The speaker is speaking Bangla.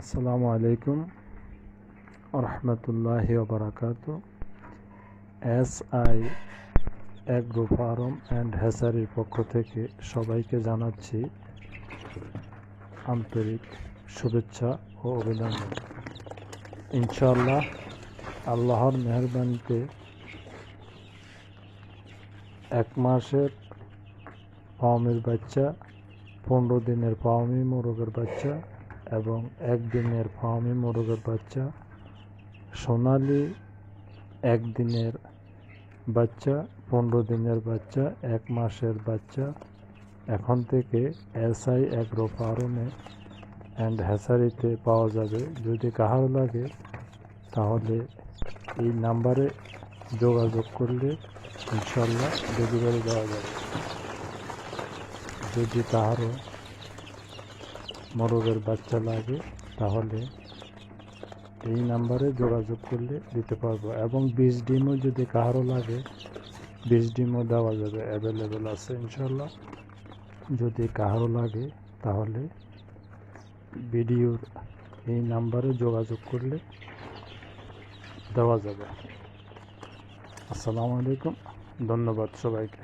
আসসালামু আলাইকুম রহমতুল্লাহি বারাকাত। S I agro farm and হ্যাসারির পক্ষ থেকে সবাইকে জানাচ্ছি আন্তরিক শুভেচ্ছা ও অভিনন্দন। ইনশাআল্লাহ আল্লাহর মেহরবানিতে এক মাসের পাওমির বাচ্চা, পনেরো দিনের পাওমি মোরগের বাচ্চা এবং একদিনের ফার্মি মোরগের বাচ্চা। সোনালি একদিনের বাচ্চা, পনেরো দিনের বাচ্চা, এক মাসের বাচ্চা। এখন থেকে এসআই অ্যাগ্রো ফার্মে অ্যান্ড হ্যাসারিতে পাওয়া যাবে। যদি কাহার লাগে, তাহলে এই নাম্বারে যোগাযোগ করলে ইনশাল্লাহ ডেলিভারি দেওয়া যাবে। যদি কাহারও মোরগের বাচ্চা লাগে, তাহলে এই নাম্বারে যোগাযোগ করলে দিতে পারব। এবং বিষ ডিমও যদি কাহারও লাগে বিষ ডিমও দেওয়া যাবে অ্যাভেলেবেল আছে ইনশাল্লাহ যদি কাহারও লাগে, তাহলে ভিডিওর এই নাম্বারে যোগাযোগ করলে দেওয়া যাবে। আসসালামু আলাইকুম, ধন্যবাদ সবাইকে।